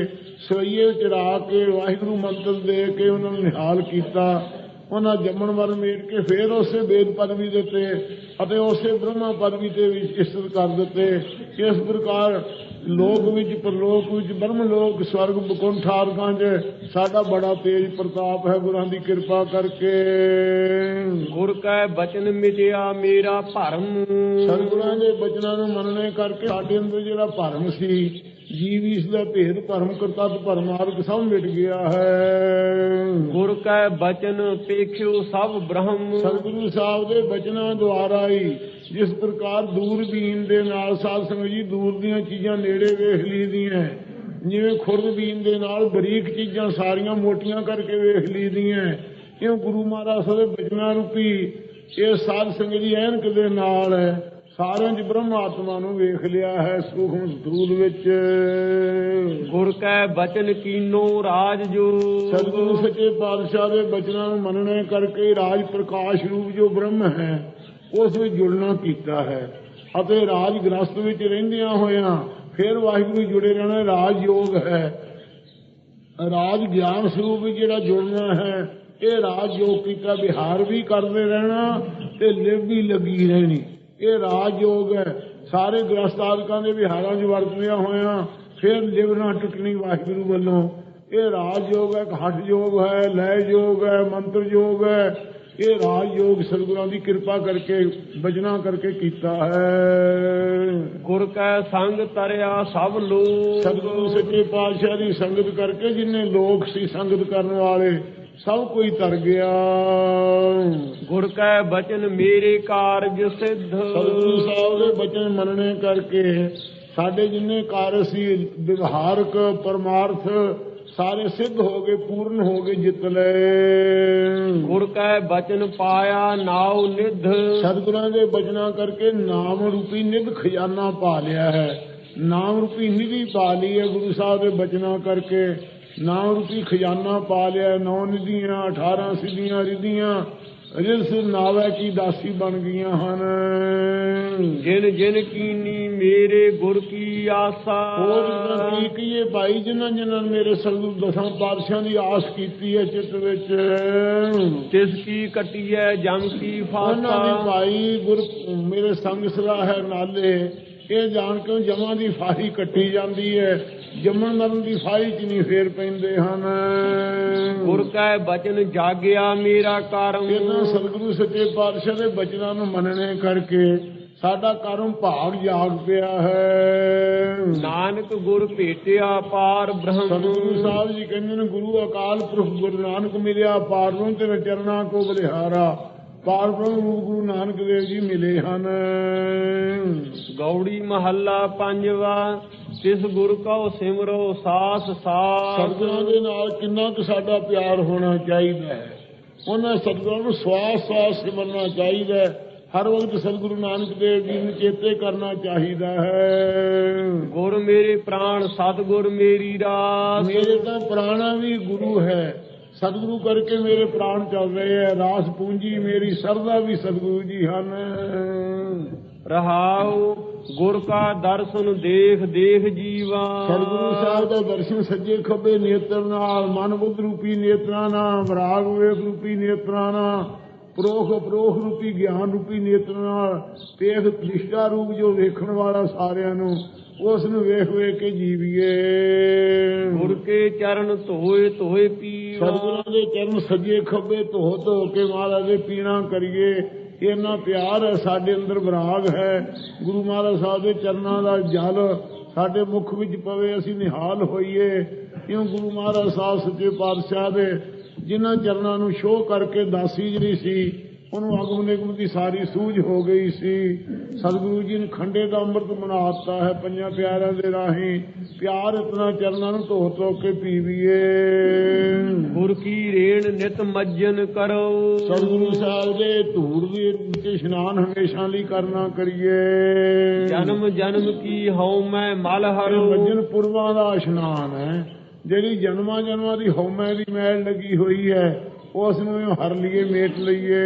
ਸਵਈਏ ਚੜਾ ਕੇ, ਵਾਹਿਗੁਰੂ ਮੰਤਰ ਦੇ ਕੇ ਉਹਨਾਂ ਨੂੰ ਨਿਹਾਲ ਕੀਤਾ। ਉਹਨਾਂ ਜੰਮਣ ਵਰ ਮੇਟ ਕੇ ਫੇਰ ਉਸੇ ਵੇਦ ਪਦਵੀ ਦਿੱਤੇ ਅਤੇ ਉਸੇ ਬ੍ਰਹਮਾ ਪਦਵੀ ਤੇ ਵੀ ਇਸਤ ਕਰ ਦਿੱਤੇ। ਇਸ ਪ੍ਰਕਾਰ ਲੋਕ ਵਿੱਚ ਪਰਲੋਕ ਵਿੱਚ ਬ੍ਰਹਮ ਲੋਕ ਸਵਰਗ ਬਕੁੰਠਾਰਕਾਂ 'ਚ ਸਾਡਾ ਬੜਾ ਤੇਜ ਪ੍ਰਤਾਪ ਹੈ ਗੁਰਾਂ ਦੀ ਕਿਰਪਾ ਕਰਕੇ। ਗੁਰ ਕੈ ਬਚਨ ਮਿਟਿਆ ਮੇਰਾ ਭਰਮ। ਸਤਿਗੁਰਾਂ ਦੇ ਬਚਨਾਂ ਨੂੰ ਮੰਨਣੇ ਕਰਕੇ ਸਾਡੇ ਅੰਦਰ ਜਿਹੜਾ ਭਰਮ ਸੀ ਜੀਵ ਇਸ ਦਾ ਭੇਦ ਭਰਮ ਕਰਤਾ ਤੇ ਭਰਮਾਰਗ ਸਭ ਮਿਟ ਗਿਆ ਹੈ। ਗੁਰ ਕੈ ਬਚਨ ਪੇਖਿਓ ਸਭ ਬ੍ਰਹਮ। ਸਤਿਗੁਰੂ ਸਾਹਿਬ ਦੇ ਬਚਨਾਂ ਦੁਆਰਾ ਹੀ ਜਿਸ ਪ੍ਰਕਾਰ ਦੂਰਬੀਨ ਦੇ ਨਾਲ ਸਾਧ ਸੰਗਤ ਜੀ ਦੂਰ ਦੀਆਂ ਚੀਜ਼ਾਂ ਨੇੜੇ ਵੇਖ ਲਈਦੀਆਂ ਜਿਵੇਂ ਖੁਰਦਬੀਨ ਦੇ ਨਾਲ ਬਰੀਕ ਚੀਜ਼ਾਂ ਸਾਰੀਆਂ ਮੋਟੀਆਂ ਕਰਕੇ ਵੇਖ ਲਈਦੀਆਂ ਕਿਉਂ ਗੁਰੂ ਮਹਾਰਾਜ ਸਾਹਿਬ ਦੇ ਬਚਨਾਂ ਰੂਪੀ ਇਹ ਸਾਧ ਸੰਗਤ ਜੀ ਐਨਕ ਦੇ ਨਾਲ ਸਾਰਿਆਂ 'ਚ ਬ੍ਰਹਮ ਆਤਮਾ ਨੂੰ ਵੇਖ ਲਿਆ ਹੈ ਸੂਖਮ ਸਥੂਲ ਵਿੱਚ। ਗੁਰ ਕੈ ਬਚਨ ਕੀਨੋ ਰਾਜ ਜੋ। ਸਤਿਗੁਰੂ ਸੱਚੇ ਪਾਤਸ਼ਾਹ ਦੇ ਬਚਨਾਂ ਨੂੰ ਮੰਨਣੇ ਕਰਕੇ ਰਾਜ ਪ੍ਰਕਾਸ਼ ਰੂਪ ਜੋ ਬ੍ਰਹਮ ਹੈ ਉਸ ਵਿੱਚ ਜੁੜਨਾ ਕੀਤਾ ਹੈ ਅਤੇ ਰਾਜ ਗ੍ਰਸਤ ਵਿੱਚ ਰਹਿੰਦਿਆਂ ਹੋਇਆਂ ਫਿਰ ਵਾਹਿਗੁਰੂ ਜੁੜੇ ਰਹਿਣਾ ਰਾਜ ਯੋਗ ਹੈ। ਰਾਜ ਗਿਆਨ ਸਰੂਪ ਵਿੱਚ ਜਿਹੜਾ ਜੁੜਨਾ ਹੈ ਇਹ ਰਾਜ ਯੋਗ ਕੀਤਾ ਵਿਹਾਰ ਵੀ ਕਰਦੇ ਰਹਿਣਾ ਤੇ ਲਿਵ ਵੀ ਲੱਗੀ ਰਹਿਣੀ। ਇਹ ਰਾਜ ਯੋਗ ਹੈ। ਸਾਰੇ ਗ੍ਰਸਤ ਆਦਿਕਾਂ ਦੇ ਵਿਹਾਰਾਂ 'ਚ ਵਰਤਦਿਆਂ ਹੋਇਆਂ ਫਿਰ ਲਿਵ ਨਾ ਟੁੱਟਣੀ ਵਾਹਿਗੁਰੂ ਵੱਲੋਂ। ਇਹ ਰਾਜ ਯੋਗ ਹੈ ਘਟ ਯੋਗ ਹੈ ਲੈ ਯੋਗ ਹੈ ਮੰਤਰ ਯੋਗ ਹੈ। ਇਹ ਰਾਜ ਯੋਗ ਸਤਿਗੁਰਾਂ ਦੀ ਕਿਰਪਾ ਕਰਕੇ ਬਚਨਾ ਕਰਕੇ ਕੀਤਾ ਹੈ। ਗੁਰ ਕੈ ਸੰਗ ਤਰਿਆ ਸਭ ਲੋਕ। ਸਤਿਗੁਰੂ ਸੱਚੇ ਪਾਤਸ਼ਾਹ ਦੀ ਸੰਗਤ ਕਰਕੇ ਜਿੰਨੇ ਲੋਕ ਸੀ ਸੰਗਤ ਕਰਨ ਵਾਲੇ ਸਭ ਕੋਈ ਤਰ ਗਿਆ। ਗੁਰ ਕੈ ਬਚਨ ਮੇਰੇ ਕਾਰਜ ਸਿੱਧ। ਸਤਿਗੁਰੂ ਸਾਹਿਬ ਦੇ ਬਚਨ ਮੰਨਣੇ ਕਰਕੇ ਸਾਡੇ ਜਿੰਨੇ ਕਾਰਜ ਸੀ ਵਿਵਹਾਰਕ ਪਰਮਾਰਥ ਸਾਰੇ ਸਿੱਧ ਹੋ ਗਏ ਪੂਰਨ ਹੋ ਗਏ ਜਿੱਤ ਲਏ। ਗੁਰ ਕੈ ਬਚਨ ਪਾਇਆ ਨਾਉ ਨਿਧ। ਸਤਿਗੁਰਾਂ ਦੇ ਬਚਨਾਂ ਕਰਕੇ ਨਾਮ ਰੂਪੀ ਨਿਧ ਖਜ਼ਾਨਾ ਪਾ ਲਿਆ ਹੈ। ਨਾਮ ਰੂਪੀ ਨਿਧੀ ਪਾ ਲਈ ਹੈ ਗੁਰੂ ਸਾਹਿਬ ਦੇ ਬਚਨਾਂ ਕਰਕੇ। ਨਾਮ ਰੂਪੀ ਖਜ਼ਾਨਾ ਪਾ ਲਿਆ ਨੌ ਨਿਧੀਆਂ 18 ਸਿੱਧੀਆਂ ਰਿਧੀਆਂ ਰਿਸ ਨਾਵੇ ਕੀ ਦਾਸੀ ਬਣ ਗਈਆਂ ਹਨ। ਜਿਨ ਜਿਨ ਕੀਨੀ ਮੇਰੇ ਗੁਰ ਕੀ ਆਸਾ। ਹੋਰ ਜਿਨ੍ਹਾਂ ਕੀ ਕਹੀਏ ਭਾਈ ਜਿਨ੍ਹਾਂ ਜਿਨ੍ਹਾਂ ਨੇ ਮੇਰੇ ਸਤਿਗੁਰੂ ਦਸਾਂ ਪਾਤਸ਼ਾਹਾਂ ਦੀ ਆਸ ਕੀਤੀ ਹੈ ਚਿੱਤ ਵਿੱਚ। ਤਿਸ ਕੀ ਕਟੀਐ ਜਮ ਕੀ ਉਹਨਾਂ ਦੀ ਫਾਸਾ। ਭਾਈ ਗੁਰ ਮੇਰੇ ਸੰਗ ਸਦਾ ਹੈ ਨਾਲੇ। ਇਹ ਜਾਣ ਕੇ ਜਮਾਂ ਦੀ ਫਾਹੀ ਕੱਟੀ ਜਾਂਦੀ ਹੈ ਜੰਮਣ ਮਰਨ ਦੀ ਫਾਹੀ ਚ ਨਹੀਂ ਫੇਰ ਪੈਂਦੇ ਹਨ। ਗੁਰ ਕੈ ਬਚਨ ਜਾਗਿਆ ਮੇਰਾ ਕਰਮ। ਇਹਨਾਂ ਸਤਿਗੁਰੂ ਸੱਚੇ ਪਾਤਸ਼ਾਹ ਦੇ ਬਚਨਾਂ ਨੂੰ ਮੰਨਣੇ ਕਰਕੇ ਸਾਡਾ ਕਰਮ ਭਾਗ ਜਾਗ ਪਿਆ ਹੈ। ਨਾਨਕ ਗੁਰ ਭੇਟਿਆ ਪਾਰ ਬ੍ਰਹਮ। ਸਤਿਗੁਰੂ ਸਾਹਿਬ ਜੀ ਕਹਿੰਦੇ ਨੇ ਗੁਰੂ ਅਕਾਲ ਪੁਰਖ ਗੁਰੂ ਨਾਨਕ ਮਿਲਿਆ ਪਾਰ ਨੂੰ ਤੇਰੇ ਚਰਨਾਂ ਕੋ ਬਲਿਹਾਰਾ। ਪਾਰ ਬ੍ਰਹਮ ਰੂਪ ਗੁਰੂ ਨਾਨਕ ਦੇਵ ਜੀ ਮਿਲੇ ਹਨ। ਗੌੜੀ ਮਹੱਲਾ ਪੰਜਵਾ ਤਿਸ ਗੁਰ ਕਉ ਸਿਮਰੋ ਸਾਸ ਸਾਸ ਸਤਿਗੁਰਾਂ ਦੇ ਨਾਲ ਕਿੰਨਾ ਕੁ ਸਾਡਾ ਪਿਆਰ ਹੋਣਾ ਚਾਹੀਦਾ ਹੈ। ਉਹਨਾਂ ਸਤਿਗੁਰਾਂ ਨੂੰ ਸਵਾਸ ਸਵਾਸ ਸਿਮਰਨਾ ਚਾਹੀਦਾ ਹੈ। ਹਰ ਵਕਤ ਸਤਿਗੁਰੂ ਨਾਨਕ ਦੇਵ ਜੀ ਨੂੰ ਚੇਤੇ ਕਰਨਾ ਚਾਹੀਦਾ ਹੈ। ਗੁਰ ਮੇਰੇ ਪ੍ਰਾਣ ਸਤਿਗੁਰ ਮੇਰੀ ਰਾਸ। ਮੇਰੇ ਤਾਂ ਪ੍ਰਾਣਾ ਵੀ ਗੁਰੂ ਹੈ। ਸਤਿਗੁਰੂ ਕਰਕੇ ਮੇਰੇ ਪ੍ਰਾਣ ਚੱਲ ਰਹੇ ਹੈ ਰਾਸ ਪੂੰਜੀ ਮੇਰੀ ਸਰਦਾ ਵੀ ਸਤਿਗੁਰੂ ਜੀ ਹਨ। ਰਹਾਉ ਗੁਰ ਕਾ ਦਰਸ਼ਨ ਦੇਖ ਦੇਖ ਜੀਵਾ। ਸਤਿਗੁਰੂ ਸਾਹਿਬ ਦਾ ਦਰਸ਼ਨ ਸੱਜੇ ਖੱਬੇ ਨੇਤਰ ਨਾਲ ਮਨ ਬੁੱਧ ਰੂਪੀ ਨੇਤਰਾਂ ਨਾਲ ਵਿਰਾਗ ਵੇਖ ਰੂਪੀ ਨੇਤਰਾਂ ਨਾਲ ਪ੍ਰੋਖ ਪ੍ਰੋਖ ਰੂਪੀ ਗਿਆਨ ਰੂਪੀ ਨੇਤਰਾਂ ਨਾਲ ਤੇਖ ਨਿਸ਼ਟਾ ਰੂਪ ਜੋ ਵੇਖਣ ਵਾਲਾ ਸਾਰਿਆਂ ਨੂੰ ਉਸ ਨੂੰ ਵੇਖ ਵੇਖ ਕੇ ਜੀਵੀਏ। ਗੁਰ ਕੇ ਚਰਨ ਧੋਏ ਧੋਏ ਪੀਵਾ ਸਤਿਗੁਰਾਂ ਦੇ ਚਰਨ ਸੱਜੇ ਖੱਬੇ ਧੋ ਧੋ ਕੇ ਮਹਾਰਾਜ ਦੇ ਪੀਣਾ ਕਰੀਏ। ਇੰਨਾ ਪਿਆਰ ਹੈ ਸਾਡੇ ਅੰਦਰ ਵਿਰਾਗ ਹੈ। ਗੁਰੂ ਮਹਾਰਾਜ ਸਾਹਿਬ ਦੇ ਚਰਨਾਂ ਦਾ ਜਲ ਸਾਡੇ ਮੁਖ ਵਿੱਚ ਪਵੇ ਅਸੀਂ ਨਿਹਾਲ ਹੋਈਏ। ਕਿਉਂ ਗੁਰੂ ਮਹਾਰਾਜ ਸਾਹਿਬ ਸੱਚੇ ਪਾਤਸ਼ਾਹ ਦੇ ਜਿਨ੍ਹਾਂ ਚਰਨਾਂ ਨੂੰ ਸ਼ੋਅ ਕਰਕੇ ਦਾਸੀ ਜਿਹੜੀ ਸੀ ਉਹਨੂੰ ਅਗਮ ਨਿਗਮ ਦੀ ਸਾਰੀ ਸੂਝ ਹੋ ਗਈ ਸੀ। ਸਤਿਗੁਰੂ ਜੀ ਨੇ ਖੰਡੇ ਦਾ ਅੰਮ੍ਰਿਤ ਬਣਾਤਾ ਹੈ ਪੰਜਾਂ ਪਿਆਰਿਆਂ ਦੇ ਰਾਹੀਂ। ਪਿਆਰ ਇਤਨਾ ਚਰਨਾਂ ਨੂੰ ਧੋ ਧੋ ਕੇ ਪੀਵੀਏ। ਗੁਰ ਕੀ ਰੇਣ ਨਿਤ ਮੱਜਨ ਕਰੋ। ਸਤਿਗੁਰੂ ਸਾਹਿਬ ਦੇ ਧੂੜ ਦੇ ਵਿੱਚ ਇਸ਼ਨਾਨ ਹਮੇਸ਼ਾ ਲਈ ਕਰਨਾ ਕਰੀਏ। ਜਨਮ ਜਨਮ ਕੀ ਹਉ ਮੈਂ ਮਲ ਹਰੋ। ਮੱਜਨ ਪੁਰਵਾਂ ਦਾ ਇਸ਼ਨਾਨ ਹੈ। ਜਿਹੜੀ ਜਨਮਾਂ ਜਨਮਾਂ ਦੀ ਹਉਮੈ ਦੀ ਮੈਲ ਲੱਗੀ ਹੋਈ ਹੈ ਉਸ ਨੂੰ ਹਰ ਲਈਏ ਮੇਟ ਲਈਏ।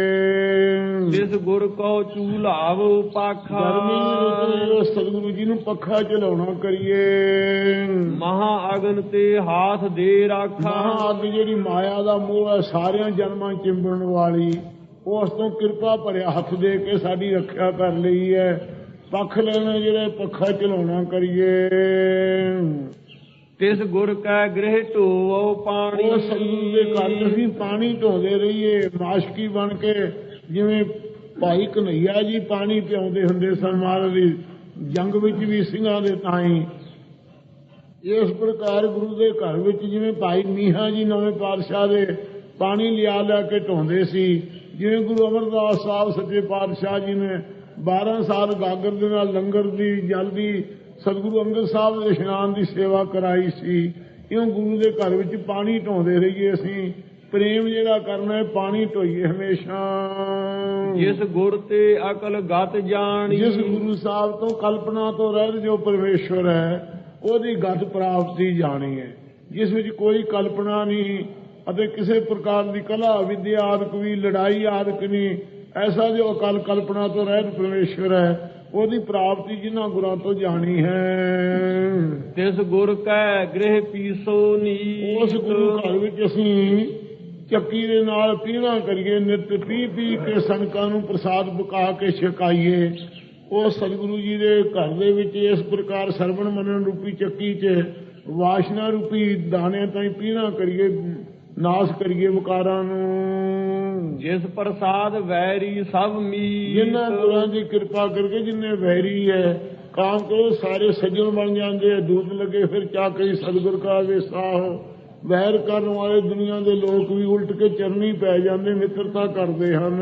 ਜਿਸ ਗੁਰ ਕੋ ਚੂਲਾਵ ਪਾਖਾ। ਗਰਮੀ ਰੁੱਤ ਸਤਿਗੁਰੂ ਜੀ ਨੂੰ ਪੱਖਾ ਚਲਾਉਣਾ ਕਰੀਏ। ਮਹਾ ਅਗਨ ਤੇ ਹਾਥ ਦੇ ਰਾਖਾ। ਮਹਾ ਅੱਗ ਜਿਹੜੀ ਮਾਇਆ ਦਾ ਮੋਹ ਹੈ ਸਾਰਿਆਂ ਜਨਮਾਂ ਚਿੰਬੜਨ ਵਾਲੀ ਉਸ ਤੋਂ ਕਿਰਪਾ ਭਰਿਆ ਹੱਥ ਦੇ ਕੇ ਸਾਡੀ ਰੱਖਿਆ ਕਰ ਲਈ ਹੈ। ਪੱਖ ਲੈਣੇ ਜਿਹੜੇ ਪੱਖਾ ਚਲਾਉਣਾ ਕਰੀਏ। ਤਿਸ ਗੁਰ ਕੈ ਗ੍ਰਹਿ ਢੋਵੋ ਪਾਣੀ। ਉਹ ਸਤਿਗੁਰੂ ਦੇ ਘਰ ਅਸੀਂ ਪਾਣੀ ਢੋਂਦੇ ਰਹੀਏ ਮਾਸ਼ਕੀ ਬਣ ਕੇ ਜਿਵੇਂ ਭਾਈ ਕਨਈਆ ਜੀ ਪਾਣੀ ਪਿਆਉਂਦੇ ਹੁੰਦੇ ਸਨ ਮਹਾਰਾਜ ਦੀ ਜੰਗ ਵਿੱਚ ਵੀ ਸਿੰਘਾਂ ਦੇ ਤਾਈ। ਇਸ ਪ੍ਰਕਾਰ ਗੁਰੂ ਦੇ ਘਰ ਵਿੱਚ ਜਿਵੇਂ ਭਾਈ ਮੀਹਾ ਜੀ ਨਵੇਂ ਪਾਤਸ਼ਾਹ ਦੇ ਪਾਣੀ ਲਿਆ ਲੈ ਕੇ ਢੋਂਦੇ ਸੀ, ਜਿਵੇਂ ਗੁਰੂ ਅਮਰਦਾਸ ਸਾਹਿਬ ਸੱਚੇ ਪਾਤਸ਼ਾਹ ਜੀ ਨੇ 12 ਸਾਲ ਗਾਗਰ ਦੇ ਨਾਲ ਲੰਗਰ ਦੀ, ਜਲ ਦੀ ਸਤਿਗੁਰੂ ਅੰਗਦ ਸਾਹਿਬ ਦੇ ਇਸ਼ਨਾਨ ਦੀ ਸੇਵਾ ਕਰਾਈ ਸੀ। ਇਉਂ ਗੁਰੂ ਦੇ ਘਰ ਵਿੱਚ ਪਾਣੀ ਢੋਂਦੇ ਰਹੀਏ ਅਸੀਂ। ਪ੍ਰੇਮ ਜਿਹੜਾ ਕਰਨਾ ਹੈ ਪਾਣੀ ਢੋਈਏ ਹਮੇਸ਼ਾ। ਜਿਸ ਗੁਰ ਤੇ ਅਕਲ ਗਤ ਜਾਣੀ। ਜਿਸ ਗੁਰੂ ਸਾਹਿਬ ਤੋਂ ਕਲਪਨਾ ਤੋਂ ਰਹਿਤ ਜੋ ਪਰਮੇਸ਼ਵਰ ਹੈ ਉਹਦੀ ਗਤ ਪ੍ਰਾਪਤੀ ਜਾਣੀ ਹੈ। ਜਿਸ ਵਿੱਚ ਕੋਈ ਕਲਪਨਾ ਨਹੀਂ ਅਤੇ ਕਿਸੇ ਪ੍ਰਕਾਰ ਦੀ ਕਲਾ ਵਿਦਿਆ ਆਦਿਕ ਵੀ ਲੜਾਈ ਆਦਿਕ ਨਹੀਂ ਐਸਾ ਜੋ ਅਕਲ ਕਲਪਨਾ ਤੋਂ ਰਹਿਤ ਪਰਮੇਸ਼ਵਰ ਹੈ ਉਹਦੀ ਪ੍ਰਾਪਤੀ ਜਿਨ੍ਹਾਂ ਗੁਰਾਂ ਤੋਂ ਜਾਣੀ ਹੈ। ਤਿਸ ਗੁਰ ਕੈ ਗ੍ਰਹਿ ਪੀਸੋ ਨੀ ਉਸ ਗੁਰੂ ਘਰ ਵਿੱਚ ਅਸੀਂ ਚੱਕੀ ਦੇ ਨਾਲ ਪੀਣਾ ਕਰੀਏ ਨਿਤ ਪੀ ਪੀ ਕੇ ਸੰਕਾਂ ਨੂੰ ਪ੍ਰਸਾਦ ਪਕਾ ਕੇ ਛਕਾਈਏ। ਉਹ ਸਤਿਗੁਰੂ ਜੀ ਦੇ ਘਰ ਦੇ ਵਿੱਚ ਇਸ ਪ੍ਰਕਾਰ ਸਰਵਣ ਮੰਨਣ ਰੂਪੀ ਚੱਕੀ 'ਚ ਵਾਸ਼ਨਾ ਰੂਪੀ ਦਾਣੇ ਤਾਈਂ ਪੀਣਾ ਕਰੀਏ ਨਾਸ ਕਰੀਏ ਵਿਕਾਰਾਂ ਨੂੰ। ਜਿਸ ਪ੍ਰਸਾਦ ਵੈਰੀ ਸਭ ਮੀਤ। ਜਿਨ੍ਹਾਂ ਗੁਰਾਂ ਦੀ ਕਿਰਪਾ ਕਰਕੇ ਜਿੰਨੇ ਵੈਰੀ ਹੈ ਕਾਮ ਕਰੋ ਸਾਰੇ ਸੱਜਣ ਬਣ ਜਾਂਦੇ ਆ ਦੂਤ ਲੱਗੇ ਫਿਰ ਚਾਕਰੀ ਸਤਿਗੁਰ ਕਾ ਵਿਸਾਹ ਵੈਰ ਕਰਨ ਵਾਲੇ ਦੁਨੀਆ ਦੇ ਲੋਕ ਵੀ ਉਲਟ ਕੇ ਚਰਨੀ ਪੈ ਜਾਂਦੇ ਮਿੱਤਰਤਾ ਕਰਦੇ ਹਨ।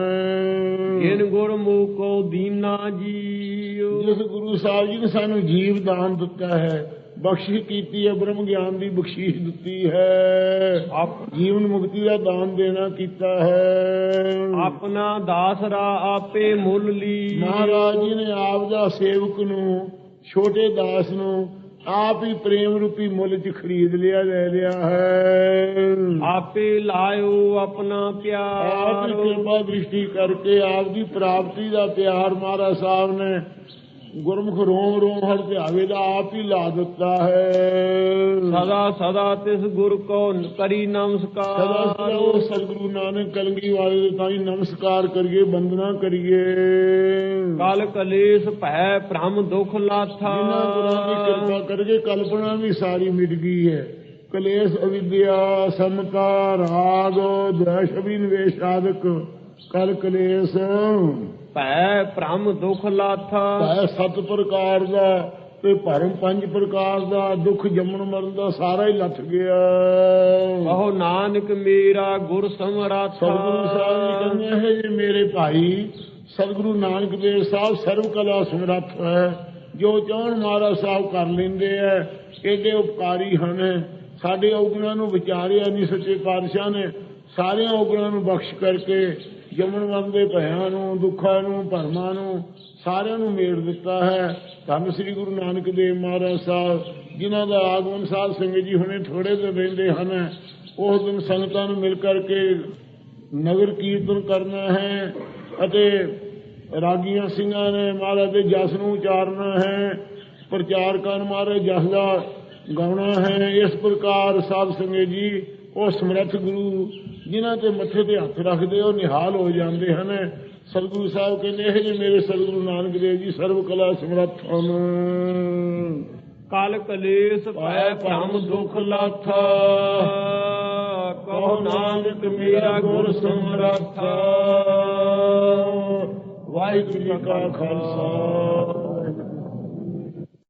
ਜਿਨ ਗੁਰ ਮੂਕੋ ਦੀਨਾ ਜੀਉ। ਜਿਸ ਗੁਰੂ ਸਾਹਿਬ ਜੀ ਨੇ ਸਾਨੂੰ ਜੀਵ ਦਾਨ ਦਿੱਤਾ ਹੈ ਬਖਸ਼ਿਸ਼ ਕੀਤੀ ਹੈ ਬ੍ਰਹਮ ਗਿਆਨ ਦੀ ਬਖਸ਼ਿਸ਼ ਦਿੱਤੀ ਹੈ। ਆਪ- ਜੀਵਨ ਮੁਕਤੀ ਦਾ ਦਾਨ ਦੇਣਾ ਕੀਤਾ ਹੈ। ਆਪਣਾ ਦਾਸਰਾ ਆਪੇ ਮੁੱਲ ਲੀ। ਮਹਾਰਾਜ ਜੀ ਨੇ ਆਪ ਦਾ ਸੇਵਕ ਨੂੰ ਛੋਟੇ ਦਾਸ ਨੂੰ ਆਪ ਹੀ ਪ੍ਰੇਮ ਰੂਪੀ ਮੁੱਲ 'ਚ ਖਰੀਦ ਲਿਆ ਲੈ ਲਿਆ ਹੈ। ਆਪੇ ਲਾਇਓ ਆਪਣਾ ਆਪ ਹੀ ਪਿਆਰ। ਕਿਰਪਾ ਦ੍ਰਿਸ਼ਟੀ ਕਰਕੇ ਆਪ ਦੀ ਪ੍ਰਾਪਤੀ ਦਾ ਪਿਆਰ ਮਹਾਰਾਜ ਸਾਹਿਬ ਨੇ ਗੁਰਮੁਖ ਰੋਮ ਰੋਮ ਹਰ ਧਿਆਵੇ ਦਾ ਆਪ ਹੀ ਲਾ ਦਿੱਤਾ ਹੈ। ਸਦਾ ਸਦਾ ਤਿਸ ਗੁਰ ਕੋ ਕਰੀ ਸਦਾ ਨਮਸਕਾਰ। ਸਦਾ ਉਹ ਸਤਿਗੁਰੂ ਨਾਨਕ ਕਲਗੀ ਵਾਲੇ ਦੇ ਤਾਈ ਨਮਸਕਾਰ ਕਰੀਏ ਬੰਦਨਾ ਕਰੀਏ। ਕਲ ਕਲੇਸ਼ ਭੈ ਭ੍ਰਮ ਦੁਖ ਲਾਥਾ। ਜਿਨ੍ਹਾਂ ਗੁਰਾਂ ਦੀ ਕਿਰਪਾ ਕਰਕੇ ਕਲਪਨਾ ਵੀ ਸਾਰੀ ਮਿਟ ਗਈ ਹੈ। ਕਲੇਸ਼ ਅਵਿਦਿਆ ਸਮਤਾ ਰਾਗ ਦ੍ਵੇਸ਼ ਅਭਿਨਵੇਸ਼ ਆਦਿਕ ਕਲ ਕਲੇਸ਼। ਭੈ ਭ੍ਰਮ ਦੁਖ ਲਾਥਾ। ਹੈ ਸਤ ਪ੍ਰਕਾਰ ਦਾ ਤੇ ਭਰਮ ਪੰਜ ਪ੍ਰਕਾਰ ਦਾ ਦੁੱਖ ਜੰਮਣ ਮਰਨ ਦਾ ਸਾਰਾ ਹੀ ਲੱਥ ਗਿਆ। ਕਹੋ ਨਾਨਕ ਮੇਰਾ ਗੁਰ ਸਮਰਾਥਾ। ਸਤਿਗੁਰੂ ਸਾਹਿਬ ਜੀ ਕਹਿੰਦੇ ਹੈ ਜੀ ਮੇਰੇ ਭਾਈ ਸਤਿਗੁਰੂ ਨਾਨਕ ਦੇਵ ਸਾਹਿਬ ਸਰਵ ਕਲਾ ਸਮਰੱਥ ਹੈ। ਜੋ ਚਾਹਣ ਮਹਾਰਾਜ ਸਾਹਿਬ ਕਰ ਲੈਂਦੇ ਐ ਏਡੇ ਉਪਕਾਰੀ ਹਨ। ਸਾਡੇ ਔਗਣਾਂ ਨੂੰ ਵਿਚਾਰਿਆ ਨਹੀਂ ਸੱਚੇ ਪਾਤਸ਼ਾਹ ਨੇ ਸਾਰਿਆਂ ਔਗਣਾਂ ਨੂੰ ਬਖਸ਼ ਕਰਕੇ ਜੰਮਣ ਮਰਨ ਦੇ ਨੂੰ, ਦੁੱਖਾਂ ਨੂੰ, ਭਰਮਾਂ ਨੂੰ ਸਾਰਿਆਂ ਨੂੰ ਮੇੜ ਦਿੱਤਾ ਹੈ। ਧੰਨ ਸ੍ਰੀ ਗੁਰੂ ਨਾਨਕ ਦੇਵ ਮਹਾਰਾਜ ਸਾਹਿਬ, ਜਿਨ੍ਹਾਂ ਦਾ ਆਗਮਨ ਸਾਧ ਸੰਗਤ ਜੀ ਹੁਣੇ ਥੋੜੇ ਦਿਨ ਰਹਿੰਦੇ ਹਨ ਉਸ ਦਿਨ ਸੰਗਤਾਂ ਨੂੰ ਮਿਲ ਕਰਕੇ ਨਗਰ ਕੀਰਤਨ ਕਰਨਾ ਹੈ ਅਤੇ ਰਾਗੀਆਂ ਸਿੰਘਾਂ ਨੇ ਮਹਾਰਾਜ ਦੇ ਜਸ ਨੂੰ ਉਚਾਰਨਾ ਹੈ, ਪ੍ਰਚਾਰ ਕਰਨ ਮਹਾਰਾਜ ਜਸ ਦਾ ਗਾਉਣਾ ਹੈ। ਇਸ ਪ੍ਰਕਾਰ ਸਾਧ ਸੰਗਤ ਜੀ, ਉਹ ਸਮਰੱਥ ਗੁਰੂ ਜਿਨ੍ਹਾਂ ਤੇ ਮੱਥੇ ਤੇ ਹੱਥ ਰੱਖਦੇ ਉਹ ਨਿਹਾਲ ਹੋ ਜਾਂਦੇ ਹਨ। ਸਤਿਗੁਰੂ ਸਾਹਿਬ ਕਹਿੰਦੇ ਇਹ ਜੇ ਮੇਰੇ ਸਤਿਗੁਰੂ ਨਾਨਕ ਦੇਵ ਜੀ ਸਰਵ ਕਲਾ ਸਮਰੱਥ ਹਨ ਕਲ ਕਲੇਸ਼ ਭੈ ਭ੍ਰਮ ਦੁਖ ਲਾਥਾ। ਕਹੋ ਨਾਨਕ ਮੇਰਾ ਗੁਰ ਸਮਰਾਥਾ। ਵਾਹਿਗੁਰੂ ਜੀ ਕਾ ਖਾਲਸਾ।